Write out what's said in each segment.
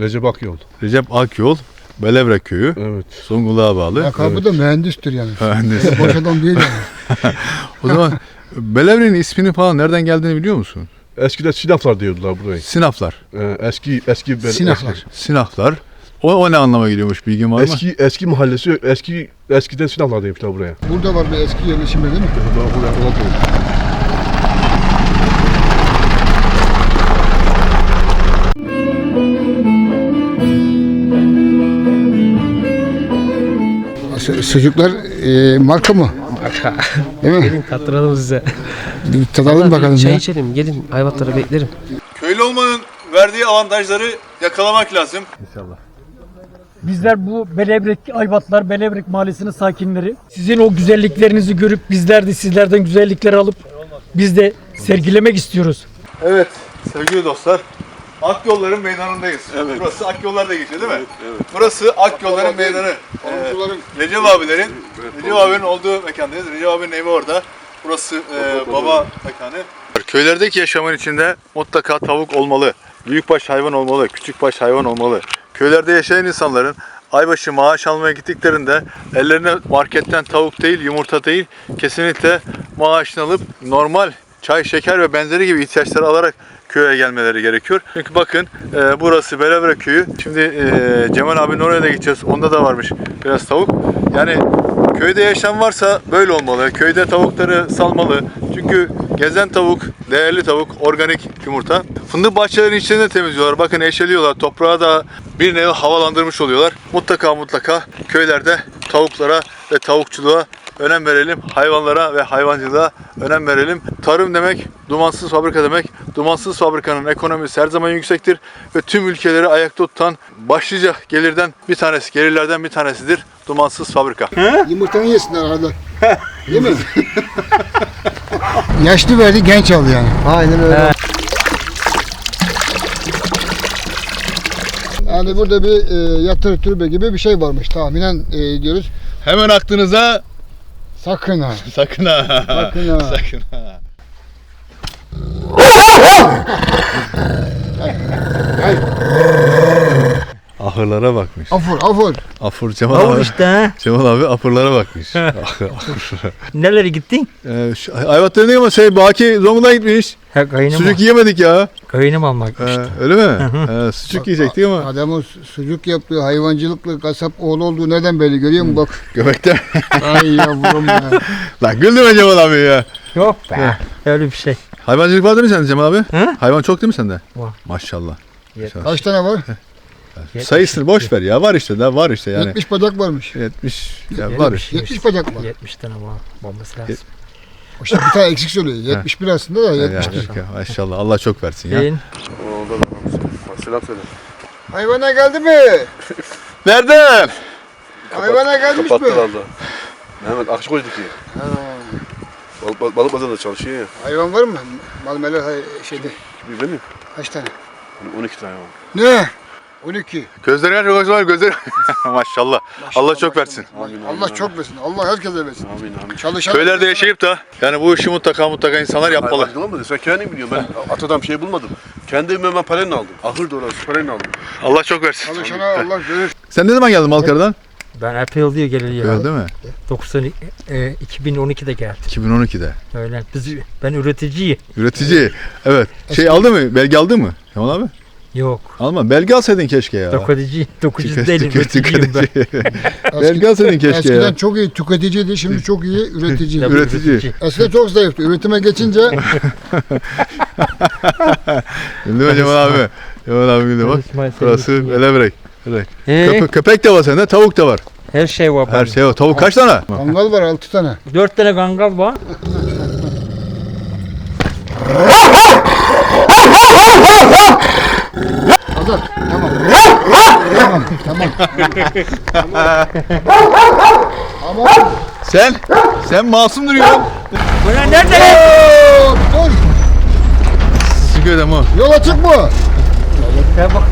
Recep Akyol. Recep Akyol, Belevrek köyü, Evet. Zonguldak'a bağlı. Lakabı da mühendistir yani. Mühendis. Boş adam değil yani. o zaman Belevrek'in ismini falan nereden geldiğini biliyor musun? Eskiden Sinaflar diyordular burayı. Sinaflar. Ee, eski eski Sinaflar. Eski, Sinaflar. O, o ne anlama geliyormuş bilgin var mı? eski, eski mahallesi eski eskiden Sinaflar demişler buraya. Burada var bir eski yerleşim değil mi? Buraya- buraya falan Su- Sucuklar e, marka mı? Marka. Değil mi? Gelin tattıralım size. Bir tadalım bakalım Çay ya. içelim. Gelin Ayvatlara beklerim. Köylü olmanın verdiği avantajları yakalamak lazım. İnşallah. Bizler bu Belevrek Ayvatlar, Belevrek Mahallesi'nin sakinleri. Sizin o güzelliklerinizi görüp bizler de sizlerden güzellikleri alıp biz de sergilemek istiyoruz. Evet sevgili dostlar. Akyolların meydanındayız. Burası Akyollar'da geçiyor değil mi? Burası Akyolların meydanı. Ee, Recep abilerin, Recep abinin olduğu mekandayız. Recep abinin evi orada. Burası e, baba mekanı. Köylerdeki yaşamın içinde mutlaka tavuk olmalı. Büyükbaş hayvan olmalı, küçükbaş hayvan olmalı. Köylerde yaşayan insanların aybaşı maaş almaya gittiklerinde ellerine marketten tavuk değil, yumurta değil, kesinlikle maaşını alıp normal çay, şeker ve benzeri gibi ihtiyaçları alarak köye gelmeleri gerekiyor. Çünkü bakın e, burası Belevre köyü. Şimdi e, Cemal abinin oraya da gideceğiz. Onda da varmış biraz tavuk. Yani köyde yaşam varsa böyle olmalı. Köyde tavukları salmalı. Çünkü gezen tavuk, değerli tavuk, organik yumurta. Fındık bahçelerinin içlerini de temizliyorlar. Bakın eşeliyorlar. Toprağı da bir nevi havalandırmış oluyorlar. Mutlaka mutlaka köylerde tavuklara ve tavukçuluğa önem verelim. Hayvanlara ve hayvancılığa önem verelim. Tarım demek dumansız fabrika demek. Dumansız fabrikanın ekonomisi her zaman yüksektir ve tüm ülkeleri ayakta tutan başlıca gelirden bir tanesi, gelirlerden bir tanesidir dumansız fabrika. Yumurtanı yesinler arada. Değil mi? Yaşlı verdi genç aldı yani. Aynen öyle. Yani burada bir e, yatır türbe gibi bir şey varmış tahminen e, diyoruz. Hemen aklınıza Sakın ha. sakın ha. Sakın ha. Sakın ha. Ahırlara bakmış. Afur afur. Afur Cemal Avur abi. işte ha. Cemal abi apırlara bakmış. Ahır. Nerelere gittin? ee, şu, Ayvat'ta ne ama şey Baki Zonguldak'a gitmiş. Ha kayınım, Sucuk yiyemedik ya. kayınım almak Ee, işte. öyle mi? Ee, sucuk yiyecektik ama Adamın su- sucuk yapıyor, hayvancılıkla kasap oğlu olduğu neden belli görüyor musun? Bak. göbekten. Ay yavrum ya. Lan güldürme Cemal abi ya. Yok be. Öyle bir şey. Hayvancılık var değil mi sende Cemal abi? Hı? Hayvan çok değil mi sende? Var. Maşallah. Kaç tane var? Sayısını boş ver ya. Var işte da var işte yani. 70 bacak varmış. 70 ya var işte. 70 bacak var. 70 tane var. Olması lazım. İşte bir tane eksik söylüyor. 71 aslında da Ya, 70. ya, maşallah Allah çok versin ya. Yiyin. Orada da selam söyle. Hayvana geldi mi? Nereden? Hayvana gelmiş mi? Kapattı herhalde. Mehmet Akçakoy'du ki. Balık, balık, balık pazarında çalışıyor ya. Hayvan var mı? Malmeler hay- şeyde. Bir benim. Kaç tane? 12 tane var. Ne? 12. Gözleri aç var gözleri. maşallah. Allah çok versin. Amin, Allah amin, çok versin. Allah herkese versin. Amin amin. Çalışan Köylerde yaşayıp da yani bu işi mutlaka mutlaka insanlar yapmalı. Hayvancılık mı? Sen kendin biliyorsun. Ben atadan şey bulmadım. Kendi evime paranı aldım. Ahır orası paranı aldım. Allah çok versin. Çalışana Allah verir. Sen ne zaman geldin Malkara'dan? Ben epey oluyor geleli Öyle ya. değil mi? 90, e, 2012'de geldim. 2012'de. Öyle. Biz, ben üreticiyim. Üretici. Evet. Şey aldı mı? Belge aldı mı? Kemal abi? Yok. Alma. Belge alsaydın keşke ya. Dokuzici. Dokuzici Tüke- değilim. Üreticiyim ben. tüketici. Belge alsaydın keşke Eskiden ya. çok iyi tüketiciydi, şimdi çok iyi üretici. Tabii, Üretici. Eskiden çok zayıftı. Üretime geçince mü Cemal abi? Cemal abi güldü bak. Burası. Belevrek. Ee, Köpe- köpek de var sende, tavuk da var. her şey var. Her şey var. Tavuk kaç tane? kangal var 6 tane. Dört tane kangal var. Azat tamam. tamam tamam. Tamam. Sen? Sen masum duruyorsun. Buna nerede? Oo, Dur. Sıkıyor da mı? Yola çık mı? Ya bak.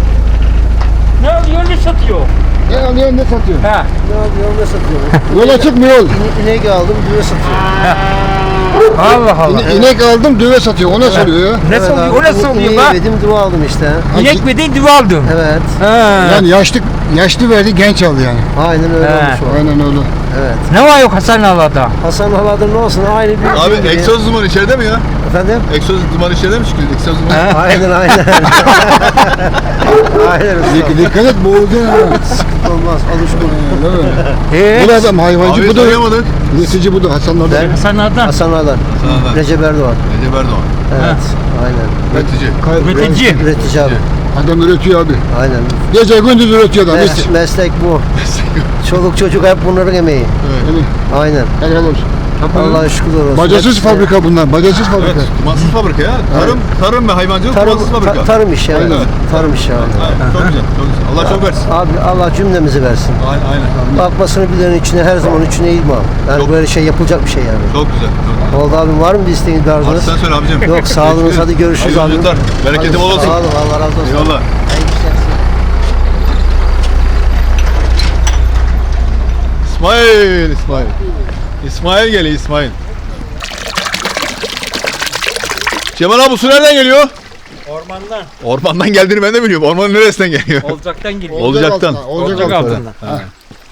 Ne alıyor ne satıyor? Ne alıyorsun ne satıyorsun? Ha. Yola çık mı yol? İnek aldım, düve satıyorum. Allah Allah. İne- İnek aldım düve satıyor. O nasıl oluyor ya? Nasıl oluyor? O nasıl oluyor lan? Yedim dua aldım işte. İnek mi değil duva aldım. Evet. Ha. Yani yaşlı yaşlı verdi genç aldı yani. Aynen öyle He. olmuş o. Aynen öyle. Evet. Ne var yok Hasan Ağa'da? Hasan Haladır ne olsun aynı bir Abi şey gibi. egzoz dumanı içeride mi ya? Efendim? Egzoz dumanı içeride mi çıkıyor? Egzoz dumanı. Aynen aynen. aynen. Dik- Dikkat et boğulacaksın ha. Olmaz alışkın. Değil mi? He. Bu da adam hayvancı Abi bu da tanıyamadık. üretici bu da Hasanlar da. Ben Hasan Ağa'dan. Hasan. Sağdan. Recep Erdoğan. Recep Erdoğan. Evet. Aynen. Üretici. Üretici. Üretici abi. Adam üretiyor abi. Aynen. Gece gündüz üretiyor adam. Mes- meslek bu. Çoluk çocuk hep bunların emeği. Mi? Aynen. Helal olsun. Allah'a şükürler olsun. Bacasız Hepsi- fabrika bunlar. Bacasız Evet. fabrika. Dumansız fabrika ya. Tarım, tarım ve hayvancılık Tarım, dumansız fabrika. ta- tarım işi yani. Evet. Tarım işi abi. Ha, çok güzel, çok güzel. Allah çok versin. Abi Allah cümlemizi versin. Aynen, aynen. Bakmasını bilenin içine her zaman içine eğilme abi. Yani Çok- böyle şey yapılacak bir şey yani. Çok güzel. Çok güzel. Oldu abim var mı bir isteğiniz bir Hadi arzunuz? sen söyle abicim. Yok sağ olunuz hadi görüşürüz Hayırlı abim. yolculuklar. Bereketi bol olsun. Sağ olun Allah razı olsun. Eyvallah. İsmail, İsmail. İsmail geliyor İsmail. Cemal abi bu su nereden geliyor? Ormandan. Ormandan geldiğini ben de biliyorum. Ormanın neresinden geliyor? Olacaktan geliyor. Olacaktan. Olacak, Olacak altına. altından.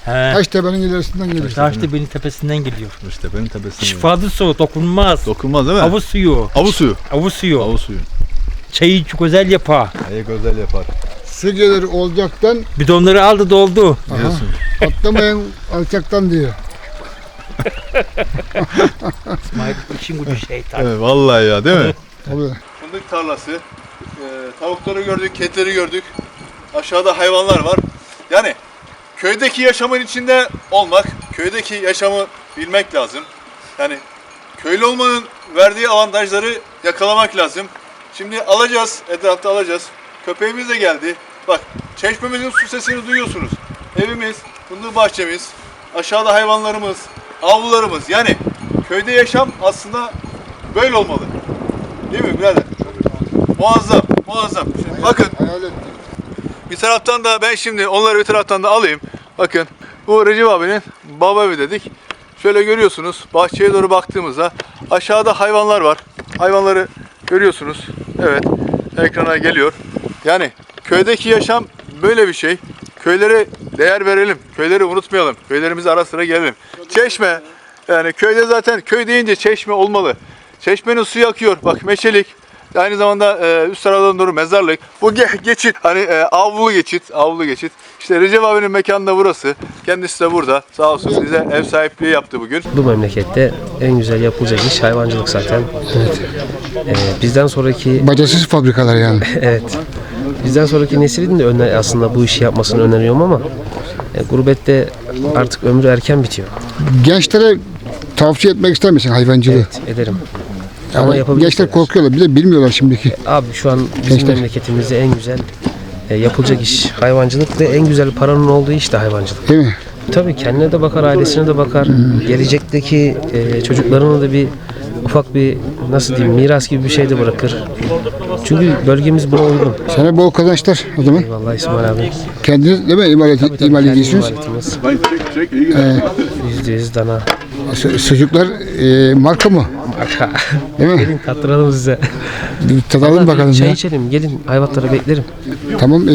He. Taştepe'nin ilerisinden geliyor. Taştepe'nin tepesinden geliyor. İşte benim tepesinde. Şifalı su dokunmaz. Dokunmaz değil mi? Havuz suyu. Avu suyu. Havuz suyu. Avu suyu. Çayı çok özel yapar. Ayak özel yapar. Su gelir olacaktan Bidonları aldı doldu. Diyorsun. atlamayın alçaktan diyor. İsmail için gücü şeytan. Evet, vallahi ya değil mi? Tabii. Fındık tarlası. e, tavukları gördük, kedileri gördük. Aşağıda hayvanlar var. Yani köydeki yaşamın içinde olmak, köydeki yaşamı bilmek lazım. Yani köylü olmanın verdiği avantajları yakalamak lazım. Şimdi alacağız, etrafta alacağız. Köpeğimiz de geldi. Bak çeşmemizin su sesini duyuyorsunuz. Evimiz, fındık bahçemiz, aşağıda hayvanlarımız, avlularımız. Yani köyde yaşam aslında böyle olmalı. Değil mi birader? Muazzam, muazzam. Şimdi bakın Hayal ettim. bir taraftan da ben şimdi onları bir taraftan da alayım. Bakın bu Recep abinin baba evi dedik. Şöyle görüyorsunuz bahçeye doğru baktığımızda aşağıda hayvanlar var. Hayvanları görüyorsunuz. Evet ekrana geliyor. Yani köydeki yaşam böyle bir şey. Köylere değer verelim. Köyleri unutmayalım. Köylerimize ara sıra gelelim. Çeşme. Yani köyde zaten köy deyince çeşme olmalı. Çeşmenin suyu akıyor. Bak meşelik. Aynı zamanda e, üst taraftan doğru mezarlık. Bu ge- geçit hani e, avlu geçit, avlu geçit. İşte Recep abinin mekanı da burası. Kendisi de burada. Sağ olsun bize ev sahipliği yaptı bugün. Bu memlekette en güzel yapılacak iş hayvancılık zaten. Ee, bizden sonraki Bacasız fabrikalar yani. evet. Bizden sonraki neslin de öner, aslında bu işi yapmasını öneriyorum ama e, gurbette artık ömrü erken bitiyor. Gençlere tavsiye etmek ister misin hayvancılığı? Evet ederim. Ama Yani yapabilirler. gençler korkuyorlar. Bir de bilmiyorlar şimdiki. Abi şu an bizim Gençler. memleketimizde en güzel e, yapılacak iş hayvancılık ve en güzel paranın olduğu iş de hayvancılık. Değil mi? Tabii kendine de bakar, ailesine de bakar. Gelecekteki e, çocuklarına da bir ufak bir nasıl diyeyim miras gibi bir şey de bırakır. Çünkü bölgemiz buna uygun. Sana bol kazançlar o zaman. Eyvallah İsmail abi. Kendiniz değil mi imal, ed- Tabii tabii imal kendi ediyorsunuz? imalatımız. Gider. Yüzde yüz dana. Su- Sucuklar e, marka mı? Marka. Değil mi? gelin tattıralım size. Bir tadalım bakalım Çay ya. içelim. Gelin Ayvatlara beklerim. Tamam e,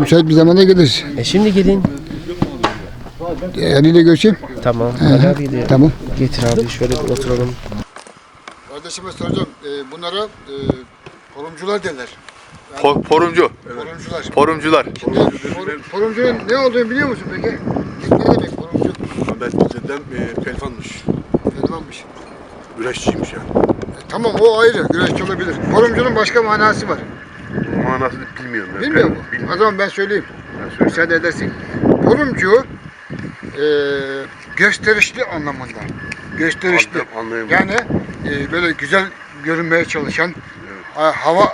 müsait bir zamanda geliriz. E şimdi gelin. E, Ali ile görüşeyim. Tamam. Ali abi de Tamam. getir abi şöyle bir oturalım. Kardeşime soracağım. E, bunlara e, porumcular derler. Po- porumcu, Porumcular. porumcular. Por, porumcunun ne olduğunu biliyor musun peki? Ne demek porumcu? Ben dedem e, pelfanmış. Felmanmış. Güreşçiymiş yani. E, tamam o ayrı. Güreşçi olabilir. Porumcunun başka manası var. Manasını bilmiyorum. ben. Bilmiyor mu? Bilmiyorum. O zaman ben söyleyeyim. Ben söyleyeyim. Müsaade edersin. Porumcu e, gösterişli anlamında. Gösterişli. Anlam- anlayamadım. Yani e, böyle güzel görünmeye çalışan ha- hava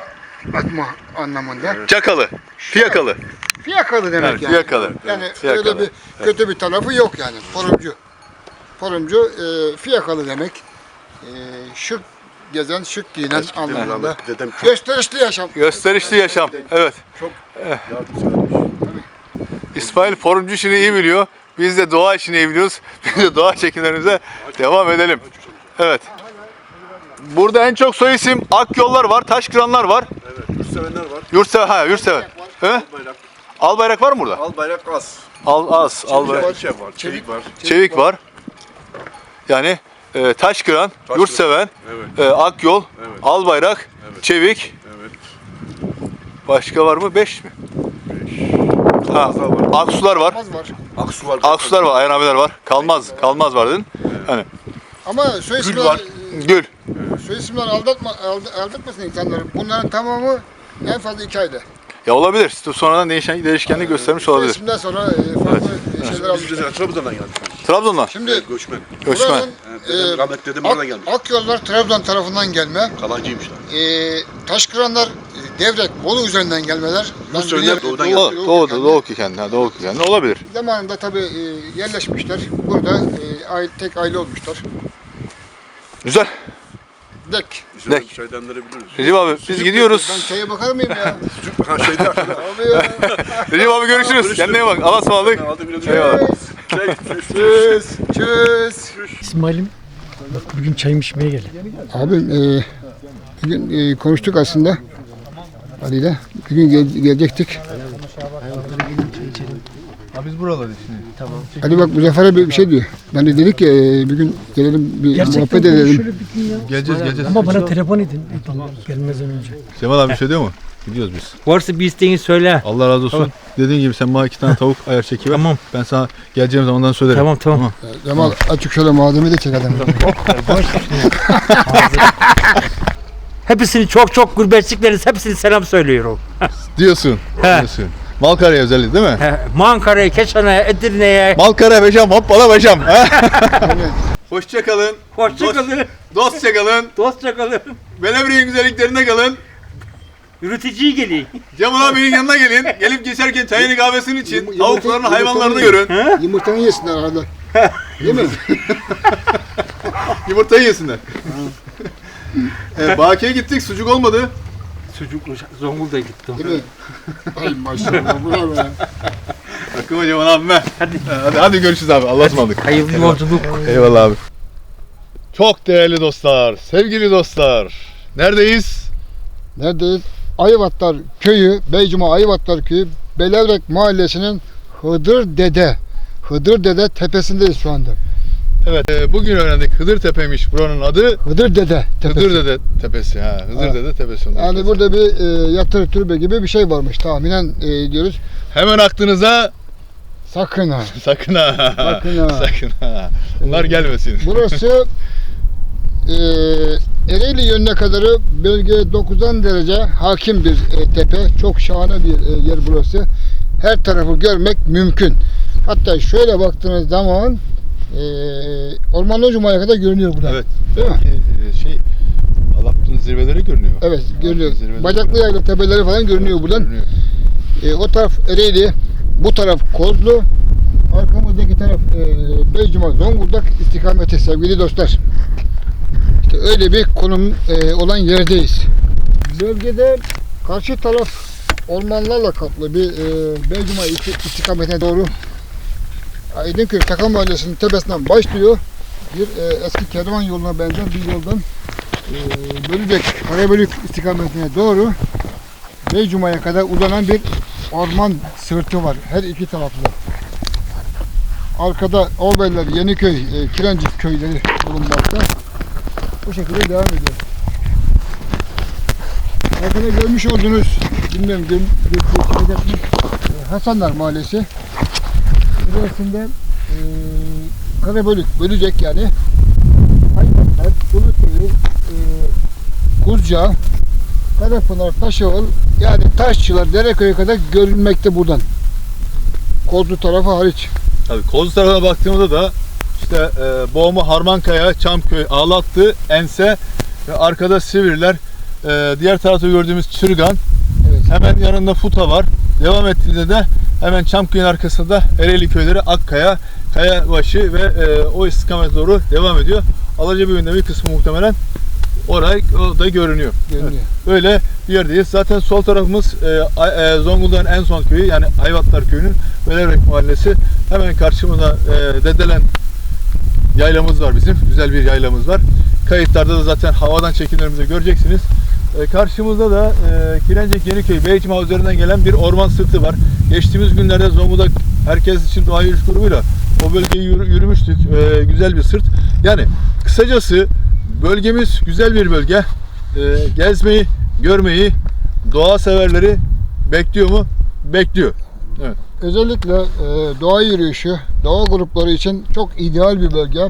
atma anlamında. Çakalı, fiyakalı. Fiyakalı demek Evet, yani. fiyakalı. Yani Evet, fiyakalı. öyle bir kötü bir tarafı yok yani. Porumcu. Porumcu e, fiyakalı demek. E, şık gezen, şık giyinen anlamında. dedem çok Gösterişli yaşam. Gösterişli yaşam. Evet. yardım söylemiş. İsmail porumcu işini iyi biliyor. Biz de doğa işini iyi biliyoruz. Biz de doğa çekimlerimize devam edelim. Evet. Burada en çok soy isim Akyollar var, Taşkıranlar var. Evet. Yurtsevenler var. Yurtseven, ha Yurtseven. He? Bayrak. Albayrak var mı burada? Al bayrak az. Al, az, Albayrak. Çevik var. Çevik var. Çevik var. Yani e, Taşkıran, Taşkıran. Yurtseven, Evet. e, Akyol, Evet. Albayrak, Evet. Çevik. Evet. Başka var mı? Beş mi? Ha, Fazla var. Aksular var. Az var. Aksu var. Aksular var, Ayhan abiler var. Kalmaz, kalmaz var dedin. Hani Ama soy Gül isimler, var. Gül. Soy isimler aldatma, aldı- aldatmasın insanları. Bunların tamamı en fazla iki ayda. Ya olabilir. Sonradan değişen değişkenlik göstermiş Soy olabilir. isimden sonra e, farklı şeyler Biz almışlar. de Trabzon'dan geldik. Trabzon'dan. Şimdi Evet, göçmen. Göçmen. buranın Evet, e, rahmetli Ak, oradan gelmiş. Akyollar Trabzon tarafından gelme. Kalancıymışlar. E, Taşkıranlar e, Devrek, Bolu üzerinden gelmeler. Yurtsevenler biliyorum, doğudan Doğu- geldi. Doğu, Doğu Doğu. Doğu kökenli. Doğu kökenli. Olabilir. Zamanında tabii e, yerleşmişler. Burada e, aile, tek aile olmuşlar. Güzel. Dek. Dek. Çaydanları biliriz. Recep abi biz gidiyoruz. Ben çaya bakar mıyım ya? Sucuk ha şeyde. Abi ya. Recep abi görüşürüz. Kendine bak. Allah'a ısmarladık. Eyvallah. Çüz. Çüz. İsmail'im bugün çayım içmeye geldi. Abim e, bugün e, konuştuk aslında Ali ile. Bugün gel- gelecektik. biz buralardayız şimdi. Ali bak Muzaffer abi bir şey diyor. Ben de dedik ki e, bugün gelelim bir Gerçekten muhabbet edelim. şöyle bir gün ya. Geleceğiz geleceğiz. Ama bana telefon edin. edin gelmezden önce. Cemal abi bir şey diyor mu? Gidiyoruz biz. Varsa bir isteğini söyle. Allah razı olsun. Tamam. Dediğin gibi sen bana iki tane tavuk ayar çekiver. Tamam. Ben sana geleceğim zamandan söylerim. Tamam tamam. Cemal açık şöyle malzemeyi de çekelim. Hepsini çok çok gurbetçikleriz. Hepsini selam söylüyorum. Diyorsun. He. Diyorsun. Malkara'ya özellikle değil mi? He, Mankara'ya, Keşan'a, Edirne'ye. Malkara beşam hoppala beşam. Hoşça kalın. Hoşçakalın. Dostça kalın. Dostça kalın. Belevri'nin güzelliklerine kalın. Yürüticiyi geleyim. Cemal abinin yanına gelin. Gelip geçerken çayını kahvesini için Yumurta- tavuklarını, hayvanlarını yumurta- görün. Yumurtanı yesinler arada. Değil mi? Yumurtayı yesinler. evet, Baki'ye gittik. Sucuk olmadı. Çocuklu Zonguldak'a gittim. Değil mi? Ay maşallah bravo ya. Aklıma Cemal abime. Hadi. hadi. Hadi görüşürüz abi. Allah'a ısmarladık. Hayırlı yolculuk. Eyvallah abi. Çok değerli dostlar, sevgili dostlar. Neredeyiz? Neredeyiz? Ayvatlar köyü, Beycuma Ayvatlar köyü, Belevrek mahallesinin Hıdır Dede. Hıdır Dede tepesindeyiz şu anda. Evet, e, bugün öğrendik. Hıdır Tepe'ymiş buranın adı. Hıdır Dede tepesi. Hıdır Dede Tepesi. Ha, Hıdır Ha. Dede Tepesi. Yani burada bir e, yatır türbe gibi bir şey varmış tahminen e, diyoruz. Hemen aklınıza Sakın ha. sakın ha. Sakın ha. sakın ha. Bunlar gelmesin. Burası e, Ereğli yönüne kadarı bölge 9'dan derece hakim bir e, tepe. Çok şahane bir e, yer burası. Her tarafı görmek mümkün. Hatta şöyle baktığınız zaman e, Ormanlı Cuma'ya kadar görünüyor buradan. Evet. Değil mi? E, şey Alaptın zirveleri görünüyor. Evet görünüyor. Bacaklı yayla tepeleri falan görünüyor buradan. Görünüyor. E, o taraf Ereğli, bu taraf Kozlu, arkamızdaki taraf e, Beycuma Zonguldak istikameti sevgili dostlar. İşte öyle bir konum e, olan yerdeyiz. Bölgede karşı taraf ormanlarla kaplı bir e, Beycuma isti- istikametine doğru Aydınköy Taka Mahallesi'nin tepesinden başlıyor. Bir e, eski kervan yoluna benzer bir yoldan e, Bölücek, Karabölük istikametine doğru Beycuma'ya kadar uzanan bir orman sırtı var her iki tarafta. Arkada Orbeller, Yeniköy, e, Kirencik köyleri bulunmakta. Bu şekilde devam ediyor. Arkada görmüş olduğunuz, bilmiyorum gör, gör, görecek mi? E, Hasanlar Mahallesi. İlerisinde e, Karabölük, bölecek yani. Hayvanlar, Bulutköy, e, Kuzca, Karapınar, Taşoğul yani Taşçılar, Dereköy'e kadar görünmekte buradan. Kozlu tarafı hariç. Tabii Kozlu tarafına baktığımızda da işte e, Boğma, Harmankaya, Çamköy, Ağlattı, Ense ve arkada Sivriler. E, diğer tarafta gördüğümüz Çırgan. Evet. Hemen yanında Futa var. Devam ettiğinde de hemen Çamköy'ün arkasında Ereğli köyleri Akkaya, Kayabaşı ve e, o istikamete doğru devam ediyor. Alacabeyi'nin de bir kısmı muhtemelen orayı o da görünüyor. Görünüyor. Öyle bir yerdeyiz. Zaten sol tarafımız e, e, Zonguldak'ın en son köyü yani Ayvatlar Köyü'nün Belevrek Mahallesi. Hemen karşımızda e, Dedelen yaylamız var bizim. Güzel bir yaylamız var. Kayıtlarda da zaten havadan çekimlerimizi göreceksiniz. E, karşımızda da e, Kirencik Yeniköy Beycima üzerinden gelen bir orman sırtı var. Geçtiğimiz günlerde Zonguldak Herkes için Doğa Yürüyüş grubuyla o bölgeyi yürü- yürümüştük. E, güzel bir sırt. Yani kısacası bölgemiz güzel bir bölge. E, gezmeyi, görmeyi, doğa severleri bekliyor mu? Bekliyor. Özellikle e, doğa yürüyüşü, doğa grupları için çok ideal bir bölge.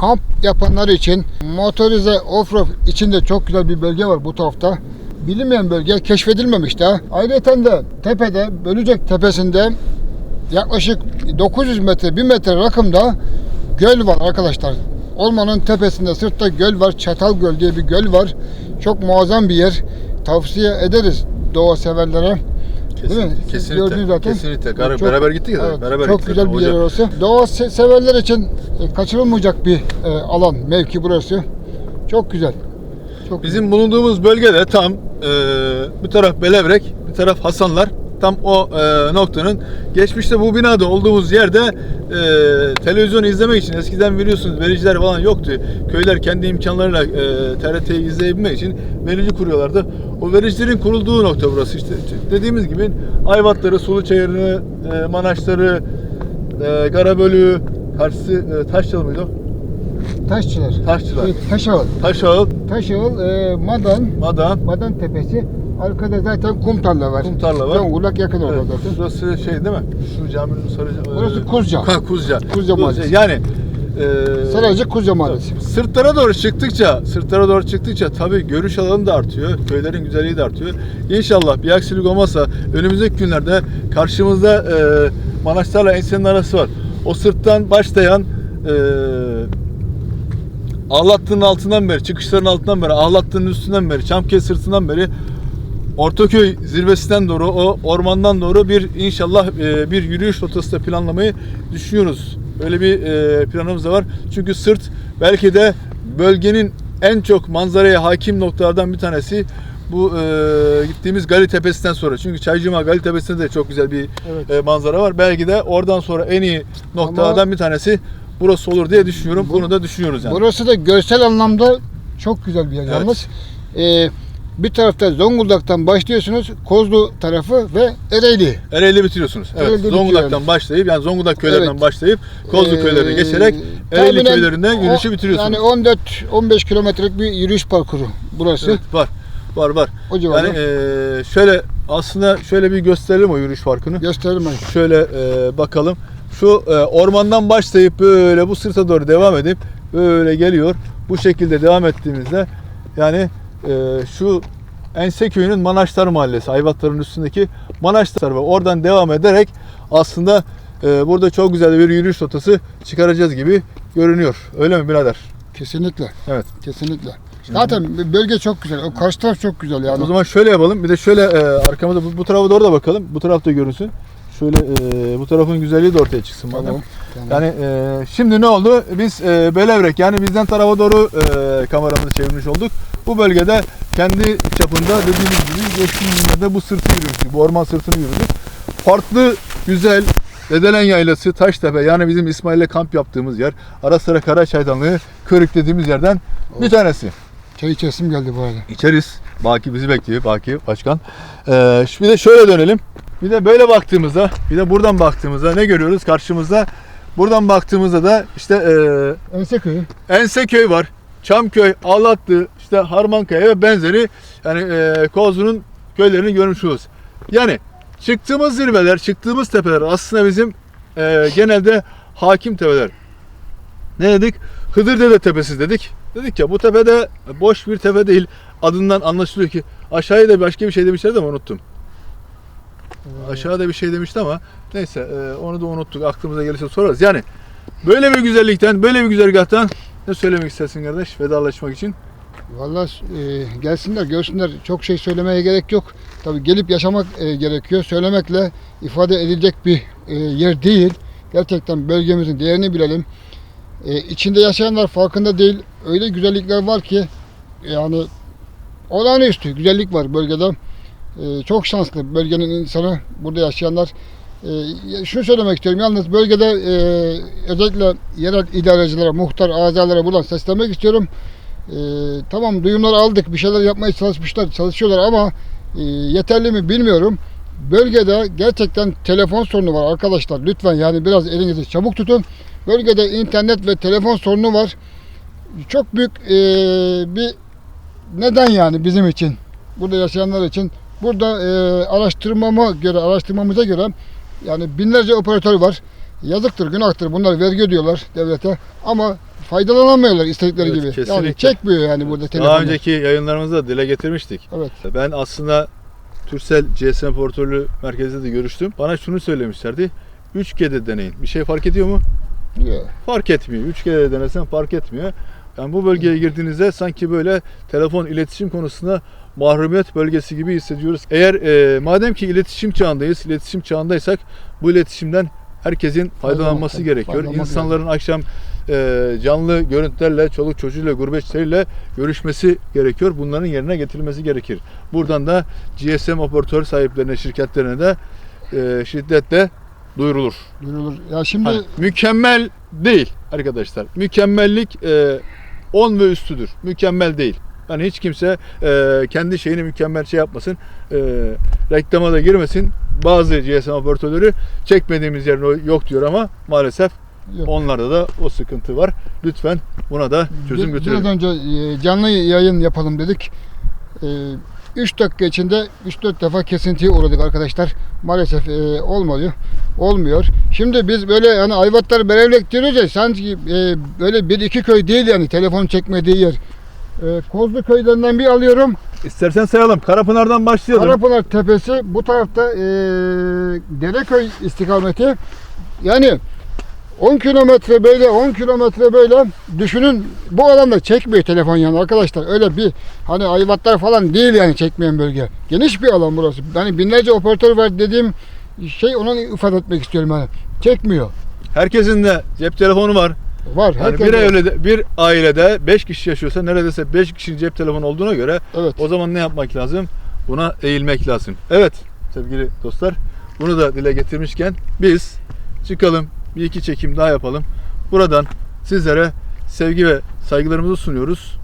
Kamp yapanlar için, motorize offroad için de çok güzel bir bölge var bu tarafta. Bilinmeyen bölge keşfedilmemiş daha. Ayrıca de tepede, Bölücek tepesinde yaklaşık 900 metre, 1000 metre rakımda göl var arkadaşlar. Ormanın tepesinde sırtta göl var. Çatal Göl diye bir göl var. Çok muazzam bir yer. Tavsiye ederiz doğa severlere. Değil mi? Siz Kesinlikle. gördünüz zaten. Kesinlikle. Gar- Çok- beraber gittik ya. Evet, beraber çok gittik güzel bir yer hocam. orası. Doğa se- severler için e, kaçırılmayacak bir e, alan, mevki burası. Çok güzel. Çok Bizim bulunduğumuz bölgede tam e, bir taraf Belevrek, bir taraf Hasanlar. Tam o e, noktanın geçmişte bu binada olduğumuz yerde e, televizyon izlemek için eskiden biliyorsunuz vericiler falan yoktu. Köyler kendi imkanlarıyla e, TRT'yi izleyebilmek için verici kuruyorlardı. O vericilerin kurulduğu nokta burası işte. Dediğimiz gibi Ayvatları, Suluçayır'ı, e, Manaşları, e, Garabölü, karşısı e, Taşçalı mıydı? Taşçılar. Taşçılar. Şey, Taşağıl. Taşağıl, Taşağıl, e, Madan, Madan, Madan Tepesi. Arkada zaten kum tarla var. Kum tarla var. Zonguldak yakın orada Evet, zaten. Burası şey değil mi? Şu caminin sarı... Burası Kuzca. Ha, Kuzca. Kuzca Mahallesi. Yani e, Saraycık Kuzca Mahallesi. Sırtlara doğru çıktıkça, sırtlara doğru çıktıkça tabii görüş alanı da artıyor. Köylerin güzelliği de artıyor. İnşallah bir aksilik olmazsa önümüzdeki günlerde karşımızda e, Manaşlar'la Ense'nin arası var. O sırttan başlayan e, Ağlattığın altından beri, çıkışların altından beri, Ağlattığın üstünden beri, Çamköy sırtından beri Ortaköy zirvesinden doğru, o ormandan doğru bir inşallah e, bir yürüyüş rotası da planlamayı düşünüyoruz. Öyle bir e, planımız da var. Çünkü sırt belki de bölgenin en çok manzaraya hakim noktalardan bir tanesi bu e, gittiğimiz Gali Tepesi'nden sonra. Çünkü Çaycıma Gali Tepesi'nde de çok güzel bir Evet. e, manzara var. Belki de oradan sonra en iyi noktalardan bir tanesi burası olur diye düşünüyorum. Bu- Bunu da düşünüyoruz yani. Burası da görsel anlamda çok güzel bir yer Evet. yalnız. E, bir tarafta Zonguldak'tan başlıyorsunuz. Kozlu tarafı ve Ereğli. Ereğli bitiriyorsunuz. Evet. Ereğli Zonguldak'tan yani. başlayıp yani Zonguldak köylerinden Evet. başlayıp Kozlu Ee, köylerine geçerek Ereğli köylerinden o- yürüyüşü bitiriyorsunuz. Yani 14-15 kilometrelik bir yürüyüş parkuru burası. Evet, var. Var var. O civarda. Yani eee, şöyle aslında şöyle bir gösterelim o yürüyüş farkını. Gösterelim. Şöyle eee, bakalım. Şu eee, ormandan başlayıp böyle bu sırta doğru devam edip böyle geliyor. Bu şekilde devam ettiğimizde yani eee, şu Ense köyünün Manaştar Mahallesi, Ayvatların üstündeki Manaştar ve oradan devam ederek aslında eee, burada çok güzel bir yürüyüş rotası çıkaracağız gibi görünüyor. Öyle mi birader? Kesinlikle. Evet. Kesinlikle. Zaten bölge çok güzel. O karşı taraf çok güzel yani. O zaman şöyle yapalım. Bir de şöyle e, arkamızda bu, bu tarafa doğru da bakalım. Bu tarafta görünsün. Şöyle e, bu tarafın güzelliği de ortaya çıksın Tamam. madem. tamam. Yani e, şimdi ne oldu? Biz e, Belevrek yani bizden tarafa doğru e, kameramızı çevirmiş olduk. Bu bölgede kendi çapında dediğimiz gibi geçtiğimiz günlerde bu sırtı yürüdük. Bu orman sırtını yürüdük. Farklı, güzel, Dedelen Yaylası, Taştepe yani bizim İsmail'le kamp yaptığımız yer. Ara sıra Karaçaydanlığı, Kırık dediğimiz yerden bir tanesi. Çay içesim geldi bu arada. İçeriz. Baki bizi bekliyor. Baki başkan. Ee, bir de şöyle dönelim. Bir de böyle baktığımızda, bir de buradan baktığımızda ne görüyoruz karşımızda? Buradan baktığımızda da işte e, Ense köyü. Enseköy var. Çamköy, Ağlatlı, işte Harmankaya ve benzeri yani e, Kozlu'nun köylerini görmüş oluruz. Yani çıktığımız zirveler, çıktığımız tepeler aslında bizim e, genelde hakim tepeler. Ne dedik? Hıdırdere Tepesi dedik. Dedik ya bu tepede boş bir tepe değil. Adından anlaşılıyor ki aşağıya da başka bir şey demişlerdi ama unuttum. Aşağıda bir şey demişti ama neyse e, onu da unuttuk. Aklımıza gelirse sorarız. Yani böyle bir güzellikten, böyle bir güzergahtan ne söylemek istersin kardeş vedalaşmak için? Vallahi e, gelsinler, görsünler. Çok şey söylemeye gerek yok. Tabii gelip yaşamak e, gerekiyor. Söylemekle ifade edilecek bir e, yer değil. Gerçekten bölgemizin değerini bilelim. E, içinde yaşayanlar farkında değil. Öyle güzellikler var ki yani olağanüstü güzellik var bölgede. E, çok şanslı bölgenin insanı, burada yaşayanlar. E, şunu söylemek istiyorum. Yalnız bölgede e, özellikle yerel idarecilere, muhtar, azalara buradan seslenmek istiyorum. e, tamam duyumlar aldık, bir şeyler yapmaya çalışmışlar, çalışıyorlar ama e, yeterli mi bilmiyorum. Bölgede gerçekten telefon sorunu var arkadaşlar. Lütfen yani biraz elinizi çabuk tutun. Bölgede internet ve telefon sorunu var. Çok büyük e, bir neden yani bizim için, burada yaşayanlar için. Burada e, araştırmama göre, araştırmamıza göre yani binlerce operatör var. Yazıktır, günahtır. Bunlar vergi ödüyorlar devlete. Ama faydalanamıyorlar istedikleri Evet, gibi. Yani kesinlikle. çekmiyor yani burada telefonu. Daha önceki yayınlarımızda dile getirmiştik. Evet. Ben aslında Türsel GSM Operatörlüğü Merkezi'nde de görüştüm. Bana şunu söylemişlerdi. 3G'de deneyin. Bir şey fark ediyor mu? Ya, Fark etmiyor. 3G'de denesen fark etmiyor. Yani bu bölgeye girdiğinizde sanki böyle telefon iletişim konusunda mahrumiyet bölgesi gibi hissediyoruz. Eğer e, madem ki iletişim çağındayız, iletişim çağındaysak bu iletişimden herkesin faydalanması Faydalan- gerekiyor. faydalanmak İnsanların akşam e, canlı görüntülerle, çoluk çocuğuyla, gurbetçileriyle görüşmesi gerekiyor. Bunların yerine getirilmesi gerekir. Buradan da GSM operatör sahiplerine, şirketlerine de e, şiddetle duyurulur. duyurulur. Ya şimdi Hani mükemmel değil arkadaşlar. Mükemmellik e, 10 ve üstüdür. Mükemmel değil. Yani hiç kimse e, kendi şeyini mükemmel şey yapmasın. E, reklama da girmesin. Bazı GSM operatörleri çekmediğimiz yerin yok diyor ama maalesef Yok. onlarda da o sıkıntı var. Lütfen buna da çözüm götürelim. Biraz önce e, canlı yayın yapalım dedik. 3 dakika içinde 3-4 defa kesintiye uğradık arkadaşlar. Maalesef e, olmuyor. Olmuyor. Şimdi biz böyle yani Ayvatlar Berevlek diyoruz ya sanki e, böyle bir iki köy değil yani telefon çekmediği yer. E, Kozlu köylerinden bir alıyorum. İstersen sayalım. Karapınar'dan başlayalım. Karapınar Tepesi bu tarafta e, Dereköy istikameti. Yani 10 kilometre böyle 10 kilometre böyle düşünün bu alanda çekmiyor telefon yani arkadaşlar öyle bir hani ayvatlar falan değil yani çekmeyen bölge. Geniş bir alan burası. Yani binlerce operatör var dediğim şey onu ifade etmek istiyorum yani. Çekmiyor. Herkesin de cep telefonu var. Var. Yani bir, evde, bir ailede 5 kişi yaşıyorsa neredeyse 5 kişinin cep telefonu olduğuna göre Evet. O zaman ne yapmak lazım? Buna eğilmek lazım. Evet sevgili dostlar bunu da dile getirmişken biz çıkalım bir iki çekim daha yapalım. Buradan sizlere sevgi ve saygılarımızı sunuyoruz.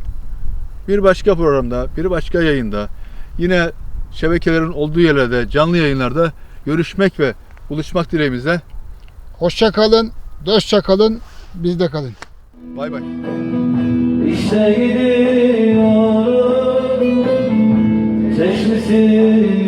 Bir başka programda, bir başka yayında yine şebekelerin olduğu yerlerde canlı yayınlarda görüşmek ve buluşmak dileğimizle. Hoşça kalın, dostça kalın, bizde kalın. Bay bay. İşte gidiyorum Çeşmesi